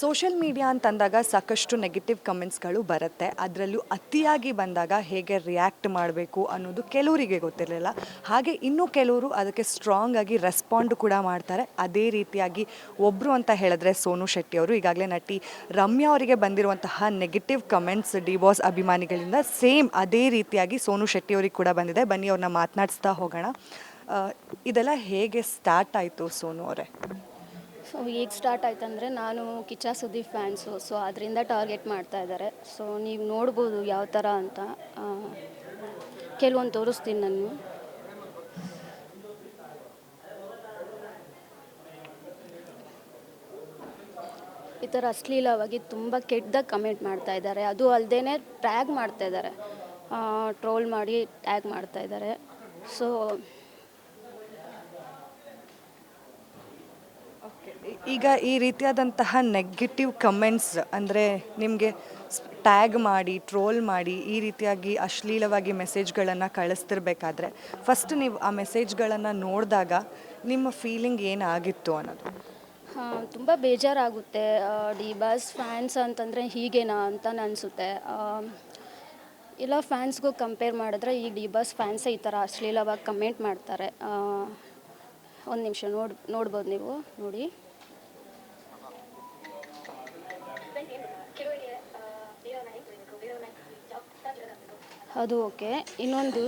Social media ಅಂತಂದಾಗ ಸಾಕಷ್ಟು negative ಕಮೆಂಟ್ಸ್ಗಳು ಬರುತ್ತೆ. ಅದರಲ್ಲೂ ಅತಿಯಾಗಿ ಬಂದಾಗ ಹೇಗೆ ರಿಯಾಕ್ಟ್ ಮಾಡಬೇಕು ಅನ್ನೋದು ಕೆಲವರಿಗೆ ಗೊತ್ತಿರಲಿಲ್ಲ. ಹಾಗೆ ಇನ್ನೂ ಕೆಲವರು ಅದಕ್ಕೆ ಸ್ಟ್ರಾಂಗ್ ಆಗಿ ರೆಸ್ಪಾಂಡ್ ಕೂಡ ಮಾಡ್ತಾರೆ. ಅದೇ ರೀತಿಯಾಗಿ ಒಬ್ಬರು ಅಂತ ಹೇಳಿದ್ರೆ ಸೋನು ಶೆಟ್ಟಿ ಅವರು, ಈಗಾಗಲೇ ನಟಿ ರಮ್ಯಾ ಅವರಿಗೆ ಬಂದಿರುವಂತಹ ನೆಗೆಟಿವ್ ಕಮೆಂಟ್ಸ್ ಡಿ ಬಾಸ್ ಅಭಿಮಾನಿಗಳಿಂದ ಸೇಮ್ ಅದೇ ರೀತಿಯಾಗಿ ಸೋನು ಶೆಟ್ಟಿ ಅವರಿಗೆ ಕೂಡ ಬಂದಿದೆ. ಬನ್ನಿ ಅವ್ರನ್ನ ಮಾತನಾಡಿಸ್ತಾ ಹೋಗೋಣ. ಇದೆಲ್ಲ ಹೇಗೆ ಸ್ಟಾರ್ಟ್ ಆಯಿತು ಸೋನು ಅವರೇ? ಸೊ ಈಗ ಸ್ಟಾರ್ಟ್ ಆಯ್ತಂದರೆ ನಾನು ಕಿಚ್ಚ ಸುದೀಪ್ ಫ್ಯಾನ್ಸು ಸೊ ಅದರಿಂದ ಟಾರ್ಗೆಟ್ ಮಾಡ್ತಾ ಇದ್ದಾರೆ. ಸೊ ನೀವು ನೋಡ್ಬೋದು ಯಾವ ಥರ ಅಂತ. ಕೆಲವೊಂದು ತೋರಿಸ್ತೀನಿ ನಾನು. ಈ ಥರ ಅಶ್ಲೀಲವಾಗಿ ತುಂಬ ಕೆಟ್ಟದಾಗ ಕಮೆಂಟ್ ಮಾಡ್ತಾ ಇದ್ದಾರೆ. ಅದು ಅಲ್ಲದೆ ಟ್ಯಾಗ್ ಮಾಡ್ತಾ ಇದ್ದಾರೆ. ಟ್ರೋಲ್ ಮಾಡಿ ಟ್ಯಾಗ್ ಮಾಡ್ತಾ ಇದ್ದಾರೆ. ಸೊ ಈಗ ಈ ರೀತಿಯಾದಂತಹ ನೆಗೆಟಿವ್ ಕಮೆಂಟ್ಸ್ ಅಂದರೆ ನಿಮಗೆ ಟ್ಯಾಗ್ ಮಾಡಿ ಟ್ರೋಲ್ ಮಾಡಿ ಈ ರೀತಿಯಾಗಿ ಅಶ್ಲೀಲವಾಗಿ ಮೆಸೇಜ್ಗಳನ್ನು ಕಳಿಸ್ತಿರ್ಬೇಕಾದ್ರೆ ಫಸ್ಟ್ ನೀವು ಆ ಮೆಸೇಜ್ಗಳನ್ನು ನೋಡಿದಾಗ ನಿಮ್ಮ ಫೀಲಿಂಗ್ ಏನಾಗಿತ್ತು ಅನ್ನೋದು? ತುಂಬ ಬೇಜಾರಾಗುತ್ತೆ. ಡಿ ಬಾಸ್ ಫ್ಯಾನ್ಸ್ ಅಂತಂದರೆ ಹೀಗೇನಾ ಅಂತ ಅನಿಸುತ್ತೆ. ಎಲ್ಲ ಫ್ಯಾನ್ಸ್ಗೂ ಕಂಪೇರ್ ಮಾಡಿದ್ರೆ ಈ ಡಿ ಬಾಸ್ ಫ್ಯಾನ್ಸೇ ಈ ಥರ ಅಶ್ಲೀಲವಾಗಿ ಕಮೆಂಟ್ ಮಾಡ್ತಾರೆ. ಒಂದು ನಿಮಿಷ ನೋಡಿ, ನೋಡ್ಬೋದು ನೀವು, ನೋಡಿ. ಅದು ಓಕೆ. ಇನ್ನೊಂದು.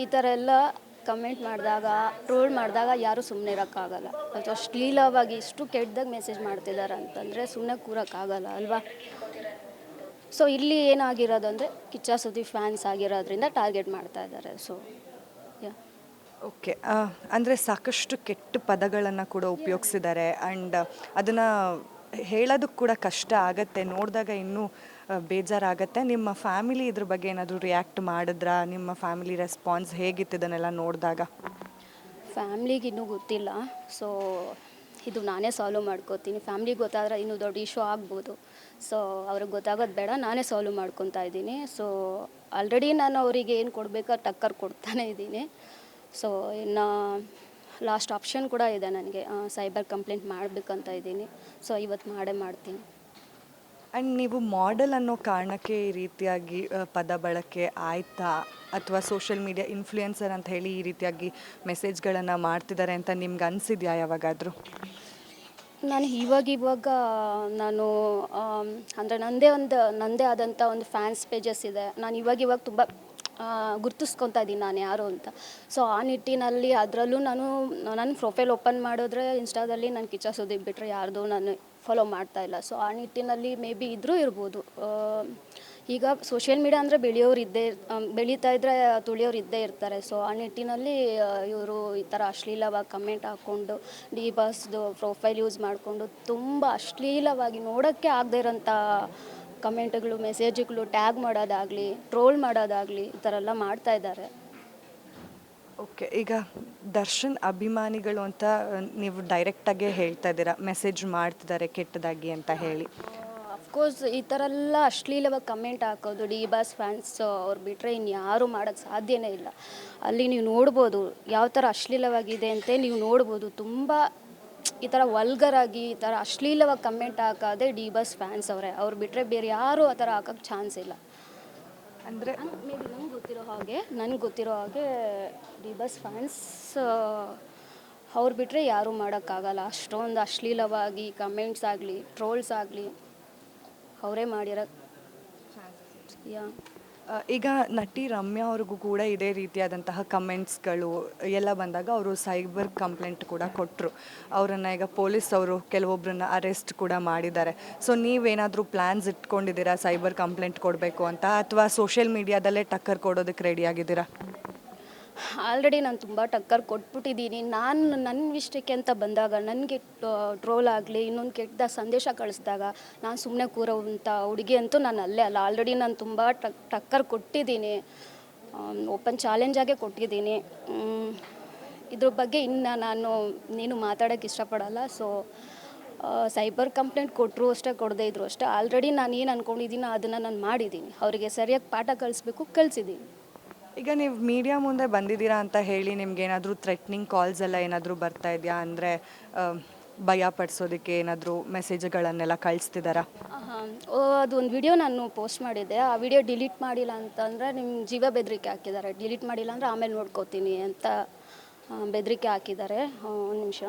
ಈ ಥರ ಎಲ್ಲ ಕಮೆಂಟ್ ಮಾಡಿದಾಗ ಟ್ರೋಲ್ ಮಾಡಿದಾಗ ಯಾರೂ ಸುಮ್ಮನೆ ಇರೋಕ್ಕಾಗಲ್ಲ. ಅದು ಲೀಲವಾಗಿ, ಇಷ್ಟು ಕೆಟ್ಟದಾಗ ಮೆಸೇಜ್ ಮಾಡ್ತಿದ್ದಾರೆ ಅಂತಂದರೆ ಸುಮ್ಮನೆ ಕೂರೋಕ್ಕಾಗಲ್ಲ, ಅಲ್ವಾ? ಸೊ ಇಲ್ಲಿ ಏನಾಗಿರೋದು ಅಂದರೆ ಕಿಚ್ಚ ಸುದ್ದಿ ಫ್ಯಾನ್ಸ್ ಆಗಿರೋದ್ರಿಂದ ಟಾರ್ಗೆಟ್ ಮಾಡ್ತಾ ಇದ್ದಾರೆ. ಸೊ ಓಕೆ ಅಂದರೆ ಸಾಕಷ್ಟು ಕೆಟ್ಟ ಪದಗಳನ್ನು ಕೂಡ ಉಪಯೋಗಿಸಿದ್ದಾರೆ. ಆ್ಯಂಡ್ ಅದನ್ನು ಹೇಳೋದಕ್ಕೆ ಕೂಡ ಕಷ್ಟ ಆಗತ್ತೆ. ನೋಡಿದಾಗ ಇನ್ನೂ ಆ, ಬೇಜಾರಾಗತ್ತೆ. ನಿಮ್ಮ ಫ್ಯಾಮಿಲಿ ಇದ್ರ ಬಗ್ಗೆ ಏನಾದರೂ ರಿಯಾಕ್ಟ್ ಮಾಡಿದ್ರಾ? ನಿಮ್ಮ ಫ್ಯಾಮಿಲಿ ರೆಸ್ಪಾನ್ಸ್ ಹೇಗಿತ್ತು ಇದನ್ನೆಲ್ಲ ನೋಡಿದಾಗ? ಫ್ಯಾಮ್ಲಿಗೆ ಇನ್ನೂ ಗೊತ್ತಿಲ್ಲ. ಸೊ ಇದು ನಾನೇ ಸಾಲ್ವ್ ಮಾಡ್ಕೋತೀನಿ. ಫ್ಯಾಮ್ಲಿಗೆ ಗೊತ್ತಾದ್ರೆ ಇನ್ನೂ ದೊಡ್ಡ ಇಶ್ಯೂ ಆಗ್ಬೋದು. ಸೊ ಅವ್ರಿಗೆ ಗೊತ್ತಾಗೋದು ಬೇಡ, ನಾನೇ ಸಾಲ್ವ್ ಮಾಡ್ಕೊತಾ ಇದ್ದೀನಿ. ಸೊ ಆಲ್ರೆಡಿ ನಾನು ಅವರಿಗೆ ಏನು ಕೊಡಬೇಕೋ ಟಕ್ಕರ್ ಕೊಡ್ತಾನೆ ಇದ್ದೀನಿ. ಸೊ ಇನ್ನು ಲಾಸ್ಟ್ ಆಪ್ಷನ್ ಕೂಡ ಇದೆ ನನಗೆ. ಸೈಬರ್ ಕಂಪ್ಲೇಂಟ್ ಮಾಡಬೇಕಂತ ಇದ್ದೀನಿ. ಸೊ ಇವತ್ತು ಮಾಡೇ ಮಾಡ್ತೀನಿ. ಆ್ಯಂಡ್ ನೀವು ಮಾಡೆಲ್ ಅನ್ನೋ ಕಾರಣಕ್ಕೆ ಈ ರೀತಿಯಾಗಿ ಪದ ಬಳಕೆ ಆಯ್ತಾ? ಅಥವಾ ಸೋಷಿಯಲ್ ಮೀಡಿಯಾ ಇನ್ಫ್ಲೂಯೆನ್ಸರ್ ಅಂತ ಹೇಳಿ ಈ ರೀತಿಯಾಗಿ ಮೆಸೇಜ್ಗಳನ್ನು ಮಾಡ್ತಿದ್ದಾರೆ ಅಂತ ನಿಮ್ಗೆ ಅನಿಸಿದ್ಯಾ ಯಾವಾಗಾದರೂ? ನಾನು ಇವಾಗ ಇವಾಗ, ನಾನು ಅಂದರೆ ನನ್ನದೇ ಒಂದು ನನ್ನದೇ ಆದಂಥ ಒಂದು ಫ್ಯಾನ್ಸ್ ಪೇಜಸ್ ಇದೆ. ನಾನು ಇವಾಗ ಇವಾಗ ತುಂಬ ಗುರ್ತಿಸ್ಕೊತಾ ಇದ್ದೀನಿ ನಾನು ಯಾರು ಅಂತ. ಸೊ ಆ ನಿಟ್ಟಿನಲ್ಲಿ ಅದರಲ್ಲೂ ನಾನು, ನನ್ನ ಪ್ರೊಫೈಲ್ ಓಪನ್ ಮಾಡಿದ್ರೆ ಇನ್ಸ್ಟಾದಲ್ಲಿ ನಾನು ಕಿಚ್ಚ ಸುದೀಪ್ ಬಿಟ್ಟರೆ ಯಾರ್ದು ನಾನು ಫಾಲೋ ಮಾಡ್ತಾ ಇಲ್ಲ. ಸೊ ಆ ನಿಟ್ಟಿನಲ್ಲಿ ಮೇ ಬಿ ಇದ್ರೂ ಇರ್ಬೋದು. ಈಗ ಸೋಷಿಯಲ್ ಮೀಡಿಯಾ ಅಂದರೆ ಬೆಳೆಯೋರು ಇದ್ದೇ ಬೆಳೀತಾ ಇದ್ದರೆ ತುಳಿಯೋರು ಇದ್ದೇ ಇರ್ತಾರೆ. ಸೊ ಆ ನಿಟ್ಟಿನಲ್ಲಿ ಇವರು ಈ ಥರ ಅಶ್ಲೀಲವಾಗಿ ಕಮೆಂಟ್ ಹಾಕ್ಕೊಂಡು ಡಿ ಬಸ್ದು ಪ್ರೊಫೈಲ್ ಯೂಸ್ ಮಾಡಿಕೊಂಡು ತುಂಬ ಅಶ್ಲೀಲವಾಗಿ ನೋಡೋಕ್ಕೆ ಆಗದೆ ಇರೋಂಥ ಕಮೆಂಟ್ಗಳು ಮೆಸೇಜ್ಗಳು ಟ್ಯಾಗ್ ಮಾಡೋದಾಗಲಿ ಟ್ರೋಲ್ ಮಾಡೋದಾಗಲಿ ಈ ಥರ ಎಲ್ಲ ಮಾಡ್ತಾ ಇದ್ದಾರೆ. ಓಕೆ ಈಗ ದರ್ಶನ್ ಅಭಿಮಾನಿಗಳು ಅಂತ ನೀವು ಡೈರೆಕ್ಟಾಗೇ ಹೇಳ್ತಾ ಇದ್ದೀರಾ ಮೆಸೇಜ್ ಮಾಡ್ತಿದ್ದಾರೆ ಕೆಟ್ಟದಾಗಿ ಅಂತ ಹೇಳಿ. ಅಫ್ಕೋರ್ಸ್ ಈ ಥರ ಎಲ್ಲ ಅಶ್ಲೀಲವಾಗಿ ಕಮೆಂಟ್ ಹಾಕೋದು ಡಿ ಬಾಸ್ ಫ್ಯಾನ್ಸ್ ಅವ್ರು ಬಿಟ್ಟರೆ ಇನ್ಯಾರೂ ಮಾಡೋಕ್ಕೆ ಸಾಧ್ಯನೇ ಇಲ್ಲ. ಅಲ್ಲಿ ನೀವು ನೋಡ್ಬೋದು ಯಾವ ಥರ ಅಶ್ಲೀಲವಾಗಿದೆ ಅಂತ ನೀವು ನೋಡ್ಬೋದು. ತುಂಬ ಈ ಥರ ವಲ್ಗರಾಗಿ ಈ ಥರ ಅಶ್ಲೀಲವಾಗಿ ಕಮೆಂಟ್ ಹಾಕೋದೇ ಡಿ ಬಾಸ್ ಫ್ಯಾನ್ಸ್ ಅವರೇ. ಅವ್ರು ಬಿಟ್ಟರೆ ಬೇರೆ ಯಾರೂ ಆ ಥರ ಹಾಕೋಕ್ಕೆ ಚಾನ್ಸ್ ಇಲ್ಲ. ಅಂದರೆ ಹಾಗೆ ನನಗೆ ಗೊತ್ತಿರೋ ಹಾಗೆ ಡಿ ಬಸ್ ಫ್ಯಾನ್ಸ್ ಅವ್ರು ಬಿಟ್ಟರೆ ಯಾರೂ ಮಾಡೋಕ್ಕಾಗಲ್ಲ. ಅಷ್ಟೊಂದು ಅಶ್ಲೀಲವಾಗಿ ಕಮೆಂಟ್ಸ್ ಆಗಲಿ ಟ್ರೋಲ್ಸ್ ಆಗಲಿ ಅವರೇ ಮಾಡಿರೋ ಯಾ. ಈಗ ನಟಿ ರಮ್ಯಾ ಅವ್ರಿಗೂ ಕೂಡ ಇದೇ ರೀತಿಯಾದಂತಹ ಕಮೆಂಟ್ಸ್ಗಳು ಎಲ್ಲ ಬಂದಾಗ ಅವರು ಸೈಬರ್ ಕಂಪ್ಲೇಂಟ್ ಕೂಡ ಕೊಟ್ಟರು ಅವರನ್ನು ಈಗ ಪೊಲೀಸ್ ಅವರು ಕೆಲವೊಬ್ಬರನ್ನ ಅರೆಸ್ಟ್ ಕೂಡ ಮಾಡಿದ್ದಾರೆ. ಸೊ ನೀವೇನಾದರೂ ಪ್ಲ್ಯಾನ್ಸ್ ಇಟ್ಕೊಂಡಿದ್ದೀರಾ ಸೈಬರ್ ಕಂಪ್ಲೇಂಟ್ ಕೊಡಬೇಕು ಅಂತ ಅಥವಾ ಸೋಷಿಯಲ್ ಮೀಡಿಯಾದಲ್ಲೇ ಟಕ್ಕರ್ ಕೊಡೋದಕ್ಕೆ ರೆಡಿಯಾಗಿದ್ದೀರಾ ಆಲ್ರೆಡಿ ನಾನು ತುಂಬ ಟಕ್ಕರ್ ಕೊಟ್ಬಿಟ್ಟಿದ್ದೀನಿ. ನಾನು ನನ್ನ ಇಷ್ಟಕ್ಕೆ ಅಂತ ಬಂದಾಗ, ನನಗೆ ಟ್ರೋಲ್ ಆಗಲಿ, ಇನ್ನೊಂದು ಕೆಟ್ಟ ಸಂದೇಶ ಕಳಿಸಿದಾಗ, ನಾನು ಸುಮ್ಮನೆ ಕೂರೋವಂಥ ಹುಡುಗಿ ಅಂತೂ ನಾನು ಅಲ್ಲೇ ಅಲ್ಲ. ಆಲ್ರೆಡಿ ನಾನು ತುಂಬ ಟಕ್, ಟಕ್ಕರ್ ಕೊಟ್ಟಿದ್ದೀನಿ. ಓಪನ್ ಚಾಲೆಂಜಾಗೆ ಕೊಟ್ಟಿದ್ದೀನಿ. ಇದ್ರ ಬಗ್ಗೆ ಇನ್ನು ನಾನು, ನೀನು ಮಾತಾಡೋಕ್ಕೆ ಇಷ್ಟಪಡಲ್ಲ. ಸೊ ಸೈಬರ್ ಕಂಪ್ಲೇಂಟ್ ಕೊಟ್ಟರು ಅಷ್ಟೇ, ಕೊಡದೇ ಇದ್ರು ಅಷ್ಟೇ. ಆಲ್ರೆಡಿ ನಾನು ಏನು ಅಂದ್ಕೊಂಡಿದ್ದೀನೋ ಅದನ್ನು ನಾನು ಮಾಡಿದ್ದೀನಿ. ಅವರಿಗೆ ಸರಿಯಾಗಿ ಪಾಠ ಕಲಿಸ್ಬೇಕು, ಕಲಿಸಿದ್ದೀನಿ. ಈಗ ನೀವು ಮೀಡಿಯಾ ಮುಂದೆ ಬಂದಿದ್ದೀರಾ ಅಂತ ಹೇಳಿ ನಿಮ್ಗೆ ಏನಾದರೂ ಥ್ರೆಟ್ನಿಂಗ್ ಕಾಲ್ಸ್ ಎಲ್ಲ ಏನಾದರೂ ಬರ್ತಾ ಇದೆಯಾ? ಅಂದರೆ ಭಯ ಪಡಿಸೋದಕ್ಕೆ ಏನಾದರೂ ಮೆಸೇಜ್ಗಳನ್ನೆಲ್ಲ ಕಳಿಸ್ತಿದ್ದಾರಾ ಅದು ಒಂದು ವಿಡಿಯೋ ನಾನು ಪೋಸ್ಟ್ ಮಾಡಿದ್ದೆ. ಆ ವಿಡಿಯೋ ಡಿಲೀಟ್ ಮಾಡಿಲ್ಲ ಅಂತಂದರೆ ನಿಮ್ಮ ಜೀವ ಬೆದರಿಕೆ ಹಾಕಿದ್ದಾರೆ. ಡಿಲೀಟ್ ಮಾಡಿಲ್ಲ ಅಂದರೆ ಆಮೇಲೆ ನೋಡ್ಕೋತೀನಿ ಅಂತ ಬೆದರಿಕೆ ಹಾಕಿದ್ದಾರೆ. ಒಂದು ನಿಮಿಷ.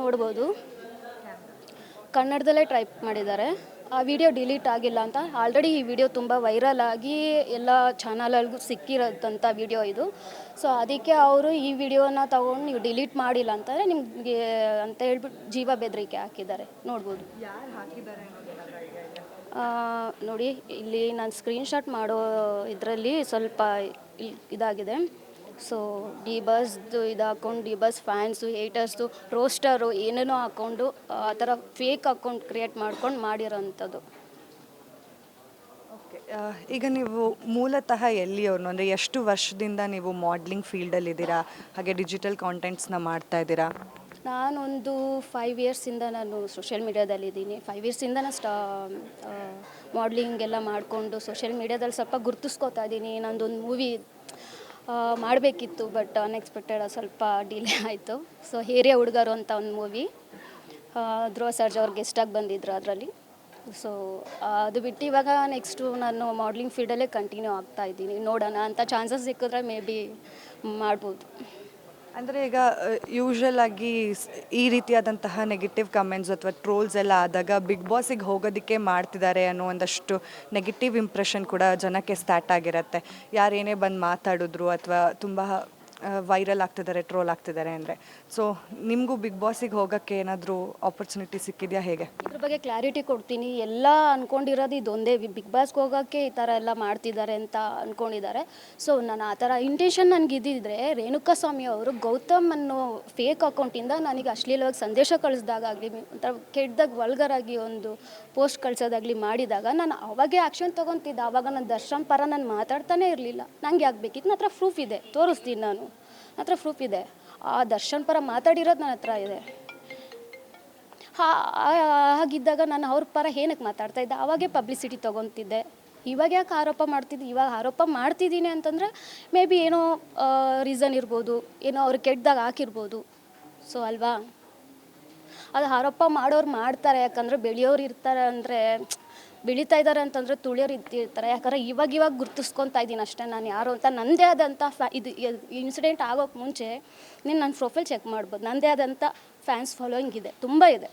ನೋಡ್ಬೋದು. ಕನ್ನಡದಲ್ಲೇ ಟೈಪ್ ಮಾಡಿದ್ದಾರೆ. ಆ ವಿಡಿಯೋ ಡಿಲೀಟ್ ಆಗಿಲ್ಲ ಅಂತ. ಆಲ್ರೆಡಿ ಈ ವಿಡಿಯೋ ತುಂಬ ವೈರಲ್ ಆಗಿ ಎಲ್ಲ ಚಾನಲಲ್ಗೂ ಸಿಕ್ಕಿರೋದಂಥ ವಿಡಿಯೋ ಇದು. ಸೊ ಅದಕ್ಕೆ ಅವರು ಈ ವಿಡಿಯೋನ ತಗೊಂಡು ನೀವು ಡಿಲೀಟ್ ಮಾಡಿಲ್ಲ ಅಂತಂದರೆ ನಿಮಗೆ ಅಂತ ಹೇಳ್ಬಿಟ್ಟು ಜೀವ ಬೆದರಿಕೆ ಹಾಕಿದ್ದಾರೆ. ನೋಡ್ಬೋದು. ಯಾರು ಹಾಕಿದ್ದಾರೆ ಆ, ನೋಡಿ ಇಲ್ಲಿ ನಾನು ಸ್ಕ್ರೀನ್ಶಾಟ್ ಮಾಡೋ ಇದರಲ್ಲಿ ಸ್ವಲ್ಪ ಇದಾಗಿದೆ. ಸೊ ಡಿ ಬಸ್ದು ಇದು ಹಾಕೊಂಡು D Boss fans haters roasters ಏನೇನೋ ಹಾಕ್ಕೊಂಡು ಆ ಥರ ಫೇಕ್ ಅಕೌಂಟ್ ಕ್ರಿಯೇಟ್ ಮಾಡ್ಕೊಂಡು ಮಾಡಿರೋಂಥದ್ದು. ಓಕೆ ಈಗ ನೀವು ಮೂಲತಃ ಎಲ್ಲಿಯವ್ರನ್ನು ಅಂದರೆ ಎಷ್ಟು ವರ್ಷದಿಂದ ನೀವು ಮಾಡ್ಲಿಂಗ್ ಫೀಲ್ಡಲ್ಲಿದ್ದೀರಾ ಹಾಗೆ ಡಿಜಿಟಲ್ ಕಾಂಟೆಂಟ್ಸ್ನ ಮಾಡ್ತಾ ಇದ್ದೀರಾ? ನಾನೊಂದು ಫೈವ್ ಇಯರ್ಸಿಂದ ನಾನು ಸೋಷಿಯಲ್ ಮೀಡ್ಯಾದಲ್ಲಿದ್ದೀನಿ ಫೈವ್ ಇಯರ್ಸಿಂದ ನಾನು ಸ್ಟಾ ಮಾಡ್ಲಿಂಗ್ ಎಲ್ಲ ಮಾಡಿಕೊಂಡು ಸೋಷಿಯಲ್ ಮೀಡ್ಯಾದಲ್ಲಿ ಸ್ವಲ್ಪ ಗುರ್ತಿಸ್ಕೋತಾ ಇದ್ದೀನಿ. ನಂದೊಂದು ಮೂವಿ ಮಾಡಬೇಕಿತ್ತು ಬಟ್ ಅನ್ಎಕ್ಸ್ಪೆಕ್ಟೆಡ್ ಸ್ವಲ್ಪ ಡಿಲೇ ಆಯಿತು. ಸೊ ಹಿರಿಯ ಹುಡುಗರು ಅಂತ ಒಂದು ಮೂವಿ ಧ್ರುವ ಸರ್ಜ್ ಅವ್ರು ಗೆಸ್ಟಾಗಿ ಬಂದಿದ್ರು ಅದರಲ್ಲಿ. ಸೊ ಅದು ಬಿಟ್ಟು ಇವಾಗ ನೆಕ್ಸ್ಟು ನಾನು ಮಾಡ್ಲಿಂಗ್ ಫೀಲ್ಡಲ್ಲೇ ಕಂಟಿನ್ಯೂ ಆಗ್ತಾ ಇದ್ದೀನಿ. ನೋಡೋಣ, ಅಂತ ಚಾನ್ಸಸ್ ಸಿಕ್ಕಿದ್ರೆ ಮೇ ಬಿ ಮಾಡ್ಬೋದು. ಅಂದರೆ ಈಗ ಯೂಶಲ್ ಆಗಿ ಈ ರೀತಿಯಾದಂತಹ ನೆಗೆಟಿವ್ ಕಮೆಂಟ್ಸ್ ಅಥವಾ ಟ್ರೋಲ್ಸ್ ಎಲ್ಲ ಆದಾಗ ಬಿಗ್ ಬಾಸಿಗೆ ಹೋಗೋದಕ್ಕೆ ಮಾಡ್ತಿದ್ದಾರೆ ಅನ್ನೋ ಒಂದಷ್ಟು ನೆಗೆಟಿವ್ ಇಂಪ್ರೆಷನ್ ಕೂಡ ಜನಕ್ಕೆ ಸ್ಟಾರ್ಟ್ ಆಗಿರುತ್ತೆ. ಯಾರೇನೇ ಬಂದು ಮಾತಾಡಿದ್ರು ಅಥವಾ ತುಂಬ ವೈರಲ್ ಆಗ್ತಿದ್ದಾರೆ ಟ್ರೋಲ್ ಆಗ್ತಿದ್ದಾರೆ ಅಂದರೆ. ಸೊ ನಿಮಗೂ ಬಿಗ್ ಬಾಸಿಗೆ ಹೋಗೋಕ್ಕೆ ಏನಾದರೂ ಆಪರ್ಚುನಿಟಿ ಸಿಕ್ಕಿದೆಯಾ ಹೇಗೆ? ಇದ್ರ ಬಗ್ಗೆ ಕ್ಲಾರಿಟಿ ಕೊಡ್ತೀನಿ. ಎಲ್ಲ ಅನ್ಕೊಂಡಿರೋದು ಇದೊಂದೇ. ಬಿಗ್ ಬಾಸ್ಗೆ ಹೋಗೋಕ್ಕೆ ಈ ಥರ ಎಲ್ಲ ಮಾಡ್ತಿದ್ದಾರೆ ಅಂತ ಅಂದ್ಕೊಂಡಿದ್ದಾರೆ ಸೊ ನಾನು ಆ ಥರ ಇಂಟೆನ್ಷನ್ ನನಗೆ ಇದ್ದಿದ್ರೆ ರೇಣುಕಾ ಸ್ವಾಮಿ ಅವರು ಗೌತಮ್ ಅನ್ನೋ ಫೇಕ್ ಅಕೌಂಟಿಂದ ನನಗೆ ಅಶ್ಲೀಲವಾಗಿ ಸಂದೇಶ ಕಳಿಸ್ದಾಗಲಿ ಒಂಥರ ಕೆಟ್ಟದಾಗ ವಲ್ಗರಾಗಿ ಒಂದು ಪೋಸ್ಟ್ ಕಳಿಸೋದಾಗಲಿ ಮಾಡಿದಾಗ ನಾನು ಅವಾಗೇ ಆ್ಯಕ್ಷನ್ ತೊಗೊತಿದ್ದೆ. ಆವಾಗ ನಾನು ದರ್ಶನ್ ಪರ ನಾನು ಮಾತಾಡ್ತಾನೆ ಇರಲಿಲ್ಲ. ನಂಗೆ ಆಗಬೇಕಿತ್ತು ನನ್ನ ಹತ್ರ ಪ್ರೂಫ್ ಇದೆ. ತೋರಿಸ್ತೀನಿ ನಾನು. ನನ್ನ ಹತ್ರ ಪ್ರೂಫ್ ಇದೆ. ಆ ದರ್ಶನ್ ಪರ ಮಾತಾಡಿರೋದು ನನ್ನ ಹತ್ರ ಇದೆ. ಹಾಗಿದ್ದಾಗ ನಾನು ಅವ್ರ ಪರ ಏನಕ್ಕೆ ಮಾತಾಡ್ತಾ ಇದ್ದೆ? ಅವಾಗೇ ಪಬ್ಲಿಸಿಟಿ ತೊಗೊತಿದ್ದೆ. ಇವಾಗ ಯಾಕೆ ಆರೋಪ ಮಾಡ್ತಿದ್ದೆ? ಇವಾಗ ಆರೋಪ ಮಾಡ್ತಿದ್ದೀನಿ ಅಂತಂದರೆ, ಮೇ ಬಿ ಏನೋ ರೀಸನ್ ಇರ್ಬೋದು, ಏನೋ ಅವ್ರು ಕೆಟ್ಟದಾಗ ಹಾಕಿರ್ಬೋದು. ಸೊ ಅಲ್ವಾ? ಅದು ಆರೋಪ ಮಾಡೋರು ಮಾಡ್ತಾರೆ, ಯಾಕಂದರೆ ಬೆಳೆಯೋರು ಇರ್ತಾರೆ ಅಂದರೆ ಬೆಳೀತಾ ಇದ್ದಾರೆ ಅಂತಂದರೆ ತುಳಿಯೋರು ಇದ್ದಿರ್ತಾರೆ. ಯಾಕಂದರೆ ಇವಾಗ ಇವಾಗ ಗುರ್ತಿಸ್ಕೊತಾ ಇದ್ದೀನಿ ಅಷ್ಟೇ. ನಾನು ಯಾರು ಅಂತ ನನ್ನದೇ ಆದಂಥ ಫ್ಯಾ ಇದು ಇನ್ಸಿಡೆಂಟ್ ಆಗೋಕ್ಕೆ ಮುಂಚೆ ನೀನು ನನ್ನ ಪ್ರೊಫೈಲ್ ಚೆಕ್ ಮಾಡ್ಬೋದು. ನನ್ನದೇ ಆದಂಥ ಫ್ಯಾನ್ಸ್ ಫಾಲೋಯಿಂಗ್ ಇದೆ. ತುಂಬ ಇದೆ.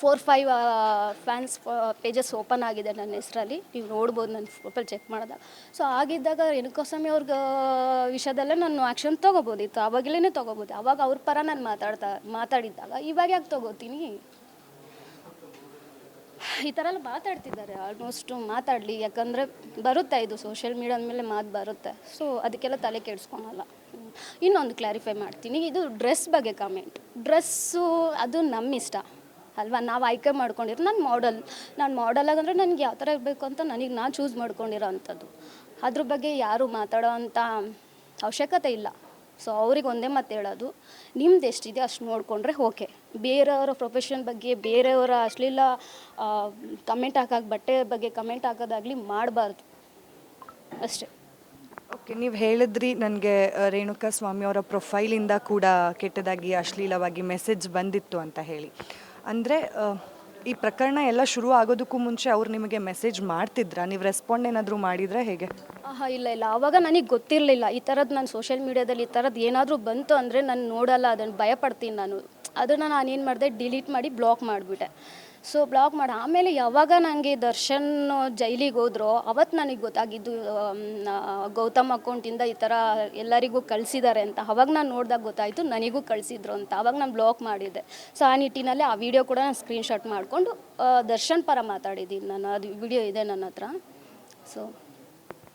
Four five fans pages open ಆಗಿದೆ ನನ್ನ ಹೆಸರಲ್ಲಿ. ನೀವು ನೋಡ್ಬೋದು ನನ್ನ ಪ್ರೊಫೈಲ್ ಚೆಕ್ ಮಾಡಿದಾಗ ಸೊ ಆಗಿದ್ದಾಗ ರೇಣುಕಾಸ್ವಾಮಿ ಅವ್ರಿಗೆ ವಿಷಯದಲ್ಲೇ ನಾನು ಆ್ಯಕ್ಷನ್ ತೊಗೋಬೋದಿತ್ತು ಆವಾಗಲೇ ತೊಗೋಬೋದು. ಅವಾಗ ಅವ್ರ ಪರ ನಾನು ಮಾತಾಡ್ತಾ ಮಾತಾಡಿದ್ದಾಗ ಇವಾಗ ಯಾಕೆ ತೊಗೋತೀನಿ? ಈ ಥರ ಎಲ್ಲ ಮಾತಾಡ್ತಿದ್ದಾರೆ ಆಲ್ಮೋಸ್ಟು ಮಾತಾಡಲಿ, ಯಾಕಂದರೆ ಬರುತ್ತೆ ಇದು ಸೋಷಿಯಲ್ ಮೀಡಿಯಾ ಅಂದಮೇಲೆ ಮಾತು ಬರುತ್ತೆ. ಸೊ ಅದಕ್ಕೆಲ್ಲ ತಲೆ ಕೆಡಿಸ್ಕೊಳಲ್ಲ. ಇನ್ನೊಂದು ಕ್ಲಾರಿಫೈ ಮಾಡ್ತೀನಿ, ಇದು ಡ್ರೆಸ್ ಬಗ್ಗೆ ಕಮೆಂಟ್ ಡ್ರೆಸ್ಸು ಅದು ನಮ್ಮ ಇಷ್ಟ ಅಲ್ವಾ? ನಾವು ಆಯ್ಕೆ ಮಾಡ್ಕೊಂಡಿರೋ ನಾನು ಮಾಡಲ್ ನಾನು ಮಾಡಲ್ ಆಗಂದ್ರೆ ನನಗೆ ಯಾವ ಥರ ಇರಬೇಕು ಅಂತ ನನಗೆ ನಾನು ಚೂಸ್ ಮಾಡ್ಕೊಂಡಿರೋ ಅಂಥದ್ದು. ಅದ್ರ ಬಗ್ಗೆ ಯಾರು ಮಾತಾಡೋ ಅಂಥ ಅವಶ್ಯಕತೆ ಇಲ್ಲ. ಸೊ ಅವ್ರಿಗೆ ಒಂದೇ ಮಾತು ಹೇಳೋದು, ನಿಮ್ದು ಎಷ್ಟಿದೆ ಅಷ್ಟು ನೋಡಿಕೊಂಡ್ರೆ ಓಕೆ. ಬೇರೆಯವರ ಪ್ರೊಫೆಷನ್ ಬಗ್ಗೆ, ಬೇರೆಯವರ ಅಶ್ಲೀಲ ಕಮೆಂಟ್ ಹಾಕೋಕೆ, ಬಟ್ಟೆ ಬಗ್ಗೆ ಕಮೆಂಟ್ ಹಾಕೋದಾಗಲಿ ಮಾಡಬಾರ್ದು. ಅಷ್ಟೇ. ಓಕೆ ನೀವು ಹೇಳಿದ್ರಿ ನನಗೆ ರೇಣುಕಾ ಸ್ವಾಮಿ ಅವರ ಪ್ರೊಫೈಲಿಂದ ಕೂಡ ಕೆಟ್ಟದಾಗಿ, ಅಶ್ಲೀಲವಾಗಿ ಮೆಸೇಜ್ ಬಂದಿತ್ತು ಅಂತ ಹೇಳಿ. ಅಂದರೆ ಈ ಪ್ರಕರಣ ಎಲ್ಲ ಶುರು ಆಗೋದಕ್ಕೂ ಮುಂಚೆ ಅವ್ರು ನಿಮಗೆ ಮೆಸೇಜ್ ಮಾಡ್ತಿದ್ರಾ? ನೀವು ರೆಸ್ಪಾಂಡ್ ಏನಾದರೂ ಮಾಡಿದ್ರೆ ಹೇಗೆ? ಆಹಾ, ಇಲ್ಲ ಇಲ್ಲ. ಆವಾಗ ನನಗೆ ಗೊತ್ತಿರಲಿಲ್ಲ. ಈ ಥರದ್ದು ನಾನು ಸೋಷಿಯಲ್ ಮೀಡಿಯಾದಲ್ಲಿ ಈ ಥರದ್ದು ಏನಾದರೂ ಬಂತು ಅಂದರೆ ನಾನು ನೋಡಲ್ಲ ಅದನ್ನು ಭಯಪಡ್ತೀನಿ ನಾನು. ಅದನ್ನು ನಾನು ಏನು ಮಾಡಿದೆ, ಡಿಲೀಟ್ ಮಾಡಿ ಬ್ಲಾಕ್ ಮಾಡಿಬಿಟ್ಟೆ. ಸೊ ಬ್ಲಾಕ್ ಮಾಡಿ. ಆಮೇಲೆ ಯಾವಾಗ ನನಗೆ ದರ್ಶನ್ ಜೈಲಿಗೆ ಹೋದ್ರೋ ಅವತ್ತು ನನಗೆ ಗೊತ್ತಾಗಿದ್ದು ಗೌತಮ್ ಅಕೌಂಟಿಂದ ಈ ಥರ ಎಲ್ಲರಿಗೂ ಕಳಿಸಿದ್ದಾರೆ ಅಂತ. ಅವಾಗ ನಾನು ನೋಡಿದಾಗ ಗೊತ್ತಾಯಿತು, ನನಗೂ ಕಳಿಸಿದ್ರು ಅಂತ. ಅವಾಗ ನಾನು ಬ್ಲಾಕ್ ಮಾಡಿದ್ದೆ. ಸೊ ಆ ನಿಟ್ಟಿನಲ್ಲಿ ಆ ವಿಡಿಯೋ ಕೂಡ ನಾನು ಸ್ಕ್ರೀನ್ಶಾಟ್ ಮಾಡಿಕೊಂಡು ದರ್ಶನ್ ಪರ ಮಾತಾಡಿದ್ದೀನಿ ನಾನು. ಅದು ವಿಡಿಯೋ ಇದೆ ನನ್ನ ಹತ್ರ. ಸೊ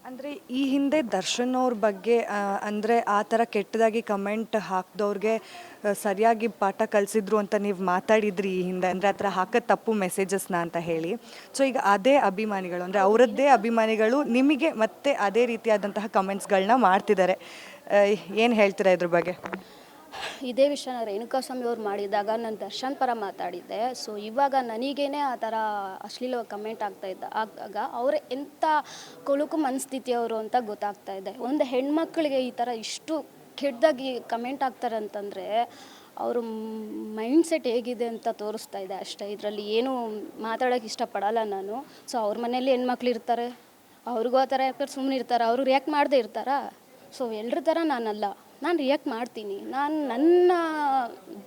ಅಂದರೆ ಈ ಹಿಂದೆ ದರ್ಶನ್ ಅವ್ರ ಬಗ್ಗೆ ಅಂದರೆ ಆ ಥರ ಕೆಟ್ಟದಾಗಿ ಕಮೆಂಟ್ ಹಾಕಿದವ್ರಿಗೆ ಸರಿಯಾಗಿ ಪಾಠ ಕಲಿಸಿದ್ರು ಅಂತ ನೀವು ಮಾತಾಡಿದ್ರಿ ಈ ಹಿಂದೆ, ಅಂದರೆ ಆ ಥರ ಹಾಕೋದು ತಪ್ಪು ಮೆಸೇಜಸ್ನ ಅಂತ ಹೇಳಿ. ಸೊ ಈಗ ಅದೇ ಅಭಿಮಾನಿಗಳು, ಅಂದರೆ ಅವರದ್ದೇ ಅಭಿಮಾನಿಗಳು ನಿಮಗೆ ಮತ್ತೆ ಅದೇ ರೀತಿಯಾದಂತಹ ಕಮೆಂಟ್ಸ್ಗಳನ್ನ ಮಾಡ್ತಿದ್ದಾರೆ. ಏನು ಹೇಳ್ತೀರಾ ಇದ್ರ ಬಗ್ಗೆ? ಇದೇ ವಿಷಯನ ರೇಣುಕಾಸ್ವಾಮಿ ಅವ್ರು ಮಾಡಿದಾಗ ನಾನು ದರ್ಶನ್ ಪರ ಮಾತಾಡಿದ್ದೆ. ಸೊ ಇವಾಗ ನನಗೇನೆ ಆ ಥರ ಅಶ್ಲೀಲ ಕಮೆಂಟ್ ಆಗ್ತಾ ಇದ್ದ ಆಗ ಅವರೇ ಎಂಥ ಕೊಳುಕು ಮನಸ್ಥಿತಿಯವರು ಅಂತ ಗೊತ್ತಾಗ್ತಾ ಇದೆ. ಒಂದು ಹೆಣ್ಮಕ್ಳಿಗೆ ಈ ಥರ ಇಷ್ಟು ಕೆಟ್ಟದಾಗಿ ಕಮೆಂಟ್ ಆಗ್ತಾರೆ ಅಂತಂದರೆ ಅವರು ಮೈಂಡ್ಸೆಟ್ ಹೇಗಿದೆ ಅಂತ ತೋರಿಸ್ತಾ ಇದೆ ಅಷ್ಟೇ. ಇದರಲ್ಲಿ ಏನು ಮಾತಾಡೋಕ್ಕೆ ಇಷ್ಟಪಡಲ್ಲ ನಾನು. ಸೊ ಅವ್ರ ಮನೇಲಿ ಹೆಣ್ಮಕ್ಳು ಇರ್ತಾರೆ. ಅವ್ರಿಗೂ ಆ ಥರ ಯಾಕಂದ್ರೆ ಸುಮ್ಮನೆ ಇರ್ತಾರೆ ಅವರು ರಿಯಾಕ್ಟ್ ಮಾಡದೇ ಇರ್ತಾರಾ? ಸೊ ಎಲ್ಲರ ಥರ ನಾನಲ್ಲ. ನಾನು ರಿಯಾಕ್ಟ್ ಮಾಡ್ತೀನಿ. ನಾನು ನನ್ನ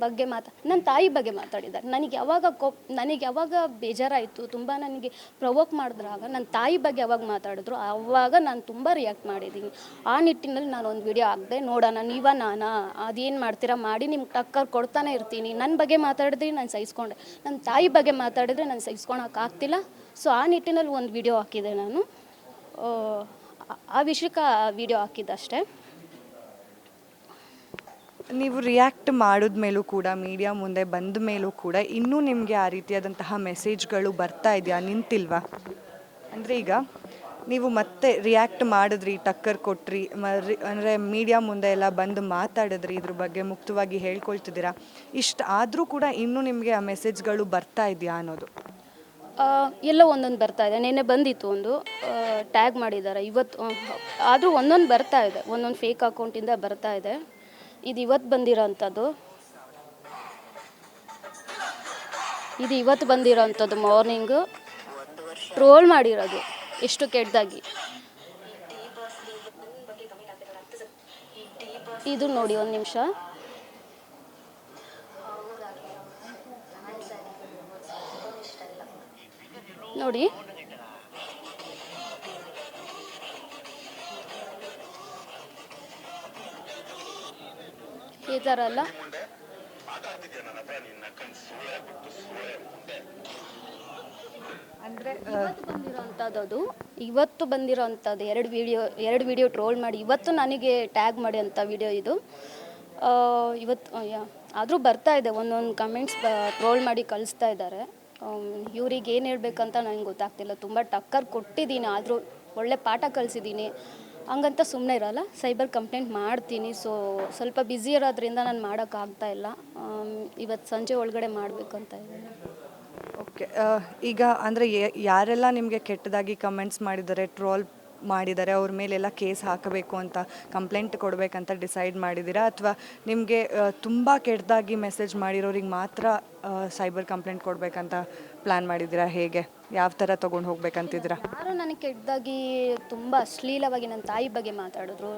ಬಗ್ಗೆ ಮಾತಾ ನನ್ನ ತಾಯಿ ಬಗ್ಗೆ ಮಾತಾಡಿದ್ದಾರೆ. ನನಗೆ ಯಾವಾಗ ಕೋಪ್ ನನಗೆ ಯಾವಾಗ ಬೇಜಾರಾಯಿತು ತುಂಬ ನನಗೆ ಪ್ರವೋಕ್ ಮಾಡಿದ್ರಾಗ ನನ್ನ ತಾಯಿ ಬಗ್ಗೆ ಯಾವಾಗ ಮಾತಾಡಿದ್ರು ಆವಾಗ ನಾನು ತುಂಬ ರಿಯಾಕ್ಟ್ ಮಾಡಿದ್ದೀನಿ. ಆ ನಿಟ್ಟಿನಲ್ಲಿ ನಾನು ಒಂದು ವಿಡಿಯೋ ಹಾಕಿದೆ ನೋಡೋಣ ನೀವ ನಾನಾ? ಅದೇನು ಮಾಡ್ತೀರಾ? ಮಾಡಿ ನಿಮ್ಗೆ ಟಕ್ಕರ್ ಕೊಡ್ತಾನೆ ಇರ್ತೀನಿ. ನನ್ನ ಬಗ್ಗೆ ಮಾತಾಡಿದ್ರೆ ನಾನು ಸಹಿಸ್ಕೊಂಡೆ. ನನ್ನ ತಾಯಿ ಬಗ್ಗೆ ಮಾತಾಡಿದ್ರೆ ನಾನು ಸಹಿಸ್ಕೊಳಕ್ಕಾಗ್ತಿಲ್ಲ ಸೊ ಆ ನಿಟ್ಟಿನಲ್ಲಿ ಒಂದು ವಿಡಿಯೋ ಹಾಕಿದೆ ನಾನು. ಆ, ಆ ವಿಷಯಕ್ಕೆ ವಿಡಿಯೋ ಹಾಕಿದ್ದಷ್ಟೇ. ನೀವು ರಿಯಾಕ್ಟ್ ಮಾಡಿದ್ಮೇಲೂ ಕೂಡ ಮೀಡಿಯಾ ಮುಂದೆ ಬಂದ ಮೇಲೂ ಕೂಡ ಇನ್ನೂ ನಿಮಗೆ ಆ ರೀತಿಯಾದಂತಹ ಮೆಸೇಜ್ಗಳು ಬರ್ತಾ ಇದೆಯಾ, ನಿಂತಿಲ್ವಾ? ಅಂದರೆ ಈಗ ನೀವು ಮತ್ತೆ ರಿಯಾಕ್ಟ್ ಮಾಡಿದ್ರಿ, ಟಕ್ಕರ್ ಕೊಟ್ರಿ ಅಂದರೆ ಮೀಡಿಯಾ ಮುಂದೆ ಎಲ್ಲ ಬಂದು ಮಾತಾಡಿದ್ರಿ, ಇದ್ರ ಬಗ್ಗೆ ಮುಕ್ತವಾಗಿ ಹೇಳ್ಕೊಳ್ತಿದ್ದೀರಾ? ಇಷ್ಟು ಆದರೂ ಕೂಡ ಇನ್ನೂ ನಿಮಗೆ ಆ ಮೆಸೇಜ್ಗಳು ಬರ್ತಾ ಇದೆಯಾ ಅನ್ನೋದು? ಎಲ್ಲೋ ಒಂದೊಂದು ಬರ್ತಾ ಇದೆ. ನೆನ್ನೆ ಬಂದಿತ್ತು ಒಂದು. ಟ್ಯಾಗ್ ಮಾಡಿದ್ದಾರೆ. ಇವತ್ತು ಆದರೂ ಒಂದೊಂದು ಬರ್ತಾ ಇದೆ. ಒಂದೊಂದು ಫೇಕ್ ಅಕೌಂಟಿಂದ ಬರ್ತಾ ಇದೆ. ಇದು ಇವತ್ತು ಬಂದಿರೋ ಅಂಥದ್ದು ಇದು ಇವತ್ತು ಬಂದಿರೋ ಅಂಥದ್ದು ಮಾರ್ನಿಂಗು. ಟ್ರೋಲ್ ಮಾಡಿರೋದು ಎಷ್ಟು ಕೆಟ್ಟದಾಗಿ ಇದು ನೋಡಿ ಒಂದು ನಿಮಿಷ. ನೋಡಿ. ಈ ಅಂದ್ರೆ ಇವತ್ತು ಇವತ್ತು ಬಂದಿರೋಂಥದ್ದು ಎರಡು ವಿಡಿಯೋ ಎರಡು ವಿಡಿಯೋ ಟ್ರೋಲ್ ಮಾಡಿ ಇವತ್ತು ನನಗೆ ಟ್ಯಾಗ್ ಮಾಡಿ ಅಂತ ವಿಡಿಯೋ ಇದು. ಆ, ಇವತ್ತು ಆದರೂ ಬರ್ತಾ ಇದೆ ಒಂದೊಂದು ಕಮೆಂಟ್ಸ್ ಟ್ರೋಲ್ ಮಾಡಿ ಕಳಿಸ್ತಾ ಇದ್ದಾರೆ. ಇವ್ರಿಗೆ ಏನು ಹೇಳ್ಬೇಕಂತ ನನಗೆ ಗೊತ್ತಾಗ್ತಿಲ್ಲ. ತುಂಬ ಟಕ್ಕರ್ ಕೊಟ್ಟಿದ್ದೀನಿ ಆದರೂ ಒಳ್ಳೆ ಪಾಠ ಕಲಿಸಿದ್ದೀನಿ. ಹಂಗಂತ ಸುಮ್ಮನೆ ಇರಲ್ಲ. ಸೈಬರ್ ಕಂಪ್ಲೇಂಟ್ ಮಾಡ್ತೀನಿ. ಸೊ, ಸ್ವಲ್ಪ ಬ್ಯುಸಿ ಇರೋದ್ರಿಂದ ನಾನು ಮಾಡೋಕ್ಕಾಗ್ತಾ ಇಲ್ಲ. ಇವತ್ತು ಸಂಜೆ ಒಳಗಡೆ ಅಂತ ಇದ್ದೀನಿ. ಓಕೆ. ಈಗ ಅಂದರೆ ಯಾರೆಲ್ಲ ನಿಮಗೆ ಕೆಟ್ಟದಾಗಿ ಕಮೆಂಟ್ಸ್ ಮಾಡಿದ್ದಾರೆ ಟ್ರೋಲ್ ಮಾಡಿದ್ದಾರೆ, ಅವ್ರ ಮೇಲೆಲ್ಲ ಕೇಸ್ ಹಾಕಬೇಕು ಅಂತ ಕಂಪ್ಲೇಂಟ್ ಕೊಡಬೇಕಂತ ಡಿಸೈಡ್ ಮಾಡಿದ್ದೀರಾ? ಅಥವಾ ನಿಮಗೆ ತುಂಬ ಕೆಟ್ಟದಾಗಿ ಮೆಸೇಜ್ ಮಾಡಿರೋರಿಗೆ ಮಾತ್ರ ಸೈಬರ್ ಕಂಪ್ಲೇಂಟ್ ಕೊಡಬೇಕಂತ ಪ್ಲ್ಯಾನ್ ಮಾಡಿದ್ದೀರಾ? ಹೇಗೆ? ಯಾವ ಥರ ತೊಗೊಂಡು ಹೋಗ್ಬೇಕಂತಿದ್ದೀರಾ? ಯಾರು ನನಗೆ ಕೆಟ್ಟದಾಗಿ ತುಂಬ ಅಶ್ಲೀಲವಾಗಿ ನನ್ನ ತಾಯಿ ಬಗ್ಗೆ ಮಾತಾಡಿದ್ರು.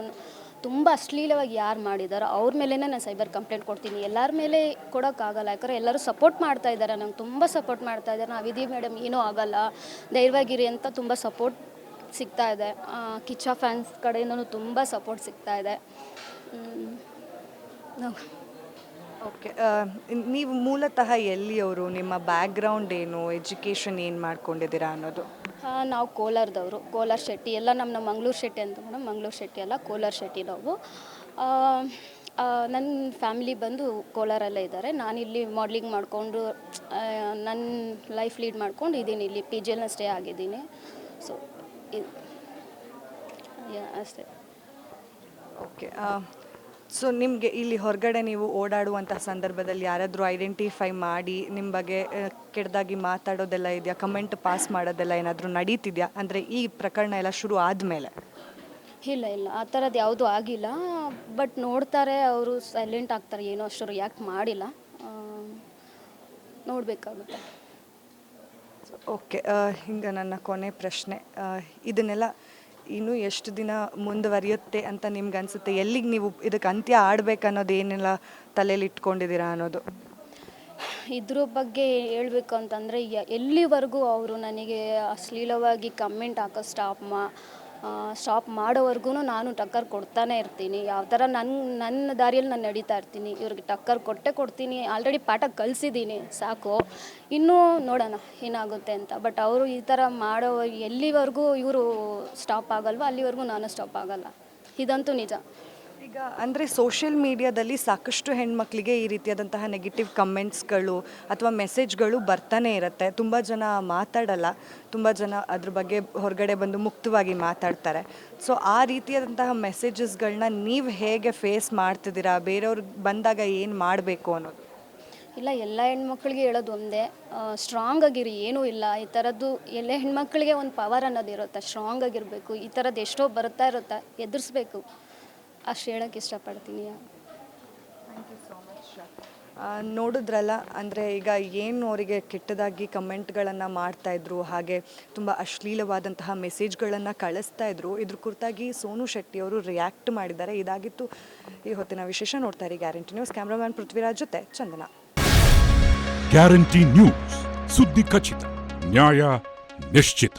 ತುಂಬ ಅಶ್ಲೀಲವಾಗಿ ಯಾರು ಮಾಡಿದಾರೋ, ಅವ್ರ ಮೇಲೇ ನಾನು ಸೈಬರ್ ಕಂಪ್ಲೇಂಟ್ ಕೊಡ್ತೀನಿ. ಎಲ್ಲರ ಮೇಲೆ ಕೊಡೋಕ್ಕಾಗಲ್ಲ. ಯಾಕಂದ್ರೆ ಎಲ್ಲರೂ ಸಪೋರ್ಟ್ ಮಾಡ್ತಾ ಇದ್ದಾರೆ ನಂಗೆ ತುಂಬ ಸಪೋರ್ಟ್ ಮಾಡ್ತಾ ಇದ್ದಾರೆ ನಾವು ಇದೀವಿ ಮೇಡಮ್, ಏನೂ ಆಗಲ್ಲ. ಧೈರ್ಯವಾಗಿರಿ ಅಂತ ತುಂಬ ಸಪೋರ್ಟ್ ಸಿಗ್ತಾ ಇದೆ. ಕಿಚ್ಚ ಫ್ಯಾನ್ಸ್ ಕಡೆಯಿಂದನೂ ತುಂಬ ಸಪೋರ್ಟ್ ಸಿಗ್ತಾ ಇದೆ. ಓಕೆ ನೀವು. ಮೂಲತಃ ಎಲ್ಲಿಯವರು? ನಿಮ್ಮ ಬ್ಯಾಕ್ಗ್ರೌಂಡ್ ಏನು? ಎಜುಕೇಷನ್ ಏನು ಮಾಡ್ಕೊಂಡಿದ್ದೀರಾ ಅನ್ನೋದು? ಹಾಂ ನಾವು ಕೋಲಾರದವರು. ಕೋಲಾರ ಶೆಟ್ಟಿ ಎಲ್ಲ ನಮ್ಮ ನಮ್ಮ ಮಂಗಳೂರು ಶೆಟ್ಟಿ ಅಂತ ಮೇಡಮ್ ಮಂಗಳೂರು ಶೆಟ್ಟಿ ಅಲ್ಲ ಕೋಲಾರ ಶೆಟ್ಟಿ ನಾವು. ನನ್ನ ಫ್ಯಾಮಿಲಿ ಬಂದು ಕೋಲಾರಲ್ಲೇ ಇದ್ದಾರೆ. ನಾನು ಇಲ್ಲಿ ಮಾಡ್ಲಿಂಗ್ ಮಾಡಿಕೊಂಡು ನನ್ನ ಲೈಫ್ ಲೀಡ್ ಮಾಡ್ಕೊಂಡು ಇದ್ದೀನಿ ಇಲ್ಲಿ ಪಿ ಜಿಯಲ್ಲಿ ಸ್ಟೇ ಆಗಿದ್ದೀನಿ. ಸೊ ಅಷ್ಟೇ. ಓಕೆ ಸೊ ನಿಮಗೆ ಇಲ್ಲಿ ಹೊರಗಡೆ ನೀವು ಓಡಾಡುವಂಥ ಸಂದರ್ಭದಲ್ಲಿ ಯಾರಾದರೂ ಐಡೆಂಟಿಫೈ ಮಾಡಿ ನಿಮ್ಮ ಬಗ್ಗೆ ಕೆಟ್ಟದಾಗಿ ಮಾತಾಡೋದೆಲ್ಲ ಇದೆಯಾ? ಕಮೆಂಟ್ ಪಾಸ್ ಮಾಡೋದೆಲ್ಲ ಏನಾದರೂ ನಡೀತಿದೆಯಾ? ಅಂದರೆ ಈ ಪ್ರಕರಣ ಎಲ್ಲ ಶುರು ಆದಮೇಲೆ. ಇಲ್ಲ ಇಲ್ಲ ಆ ಥರದ್ದು ಯಾವುದೂ ಆಗಿಲ್ಲ. ಬಟ್ ನೋಡ್ತಾರೆ ಅವರು ಸೈಲೆಂಟ್ ಆಗ್ತಾರೆ ಏನೋ ಅಷ್ಟು ರಿಯಾಕ್ಟ್ ಮಾಡಿಲ್ಲ. ನೋಡಬೇಕಾಗುತ್ತೆ. ಓಕೆ ಹಿಂಗೆ ನನ್ನ ಕೊನೆ ಪ್ರಶ್ನೆ. ಇದನ್ನೆಲ್ಲ ಇನ್ನೂ ಎಷ್ಟು ದಿನ ಮುಂದುವರಿಯುತ್ತೆ ಅಂತ ನಿಮ್ಗೆ ಅನಿಸುತ್ತೆ? ಎಲ್ಲಿಗೆ ನೀವು ಇದಕ್ಕೆ ಅಂತ್ಯ ಆಡ್ಬೇಕನ್ನೋದು ಏನೆಲ್ಲ ತಲೆಯಲ್ಲಿ ಇಟ್ಕೊಂಡಿದ್ದೀರಾ ಅನ್ನೋದು? ಇದ್ರ ಬಗ್ಗೆ ಹೇಳಬೇಕು ಅಂತಂದರೆ ಎಲ್ಲಿವರೆಗೂ ಅವರು ನನಗೆ ಅಶ್ಲೀಲವಾಗಿ ಕಮೆಂಟ್ ಹಾಕೋ ಸ್ಟಾಪ್ ಮಾ ಸ್ಟಾಪ್ ಮಾಡೋವರೆಗೂ ನಾನು ಟಕ್ಕರ್ ಕೊಡ್ತಾನೆ ಇರ್ತೀನಿ. ಯಾವ ಥರ ನನ್ನ ನನ್ನ ದಾರಿಯಲ್ಲಿ ನಾನು ನಡೀತಾ ಇರ್ತೀನಿ. ಇವ್ರಿಗೆ ಟಕ್ಕರ್ ಕೊಟ್ಟೆ ಕೊಡ್ತೀನಿ. ಆಲ್ರೆಡಿ ಪಾಠ ಕಲಿಸಿದ್ದೀನಿ ಸಾಕು. ಇನ್ನೂ ನೋಡೋಣ ಏನಾಗುತ್ತೆ ಅಂತ. ಬಟ್ ಅವರು ಈ ಥರ ಮಾಡೋ, ಎಲ್ಲಿವರೆಗೂ ಇವರು ಸ್ಟಾಪ್ ಆಗಲ್ವ? ಅಲ್ಲಿವರೆಗೂ ನಾನು ಸ್ಟಾಪ್ ಆಗಲ್ಲ. ಇದಂತೂ ನಿಜ. ಈಗ ಅಂದರೆ ಸೋಷಿಯಲ್ ಮೀಡಿಯಾದಲ್ಲಿ ಸಾಕಷ್ಟು ಹೆಣ್ಮಕ್ಳಿಗೆ ಈ ರೀತಿಯಾದಂತಹ ನೆಗೆಟಿವ್ ಕಮೆಂಟ್ಸ್ಗಳು ಅಥವಾ ಮೆಸೇಜ್ಗಳು ಬರ್ತಾನೆ ಇರುತ್ತೆ. ತುಂಬ ಜನ ಮಾತಾಡಲ್ಲ, ತುಂಬ ಜನ ಅದ್ರ ಬಗ್ಗೆ ಹೊರಗಡೆ ಬಂದು ಮುಕ್ತವಾಗಿ ಮಾತಾಡ್ತಾರೆ. ಸೊ ಆ ರೀತಿಯಾದಂತಹ ಮೆಸೇಜಸ್ಗಳನ್ನ ನೀವು ಹೇಗೆ ಫೇಸ್ ಮಾಡ್ತಿದ್ದೀರಾ? ಬೇರೆಯವ್ರಿಗೆ ಬಂದಾಗ ಏನು ಮಾಡಬೇಕು ಅನ್ನೋದು? ಇಲ್ಲ, ಎಲ್ಲ ಹೆಣ್ಮಕ್ಳಿಗೆ ಹೇಳೋದು ಒಂದೇ. ಸ್ಟ್ರಾಂಗ್ ಆಗಿರಿ, ಏನೂ ಇಲ್ಲ. ಈ ಥರದ್ದು ಎಲ್ಲ ಹೆಣ್ಮಕ್ಳಿಗೆ ಒಂದು ಪವರ್ ಅನ್ನೋದು ಇರುತ್ತೆ. ಸ್ಟ್ರಾಂಗ್ ಆಗಿರಬೇಕು, ಈ ಥರದ್ದು ಎಷ್ಟೋ ಬರ್ತಾ ಇರುತ್ತೆ. ಎದುರಿಸ್ಬೇಕು. ಅಷ್ಟು ಹೇಳೋಕ್ಕೆ ಇಷ್ಟಪಡ್ತೀನಿ. ಆ, ನೋಡಿದ್ರಲ್ಲ ಅಂದರೆ ಈಗ ಏನು ಅವರಿಗೆ ಕೆಟ್ಟದಾಗಿ ಕಮೆಂಟ್ಗಳನ್ನು ಮಾಡ್ತಾಯಿದ್ರು ಹಾಗೆ ತುಂಬ ಅಶ್ಲೀಲವಾದಂತಹ ಮೆಸೇಜ್ಗಳನ್ನು ಕಳಿಸ್ತಾ ಇದ್ರು ಇದ್ರ ಕುರಿತಾಗಿ ಸೋನು ಶೆಟ್ಟಿ ಅವರು ರಿಯಾಕ್ಟ್ ಮಾಡಿದ್ದಾರೆ. ಇದಾಗಿತ್ತು ಈ ಹೊತ್ತಿನ ವಿಶೇಷ ನೋಡ್ತಾ ಇರಿ ಗ್ಯಾರಂಟಿ ನ್ಯೂಸ್. ಕ್ಯಾಮ್ರಾಮ್ಯಾನ್ ಪೃಥ್ವಿರಾಜ್ ಜೊತೆ ಚಂದನ. ಗ್ಯಾರಂಟಿ ನ್ಯೂಸ್ ಸುದ್ದಿ ಖಚಿತ ನ್ಯಾಯ ನಿಶ್ಚಿತ.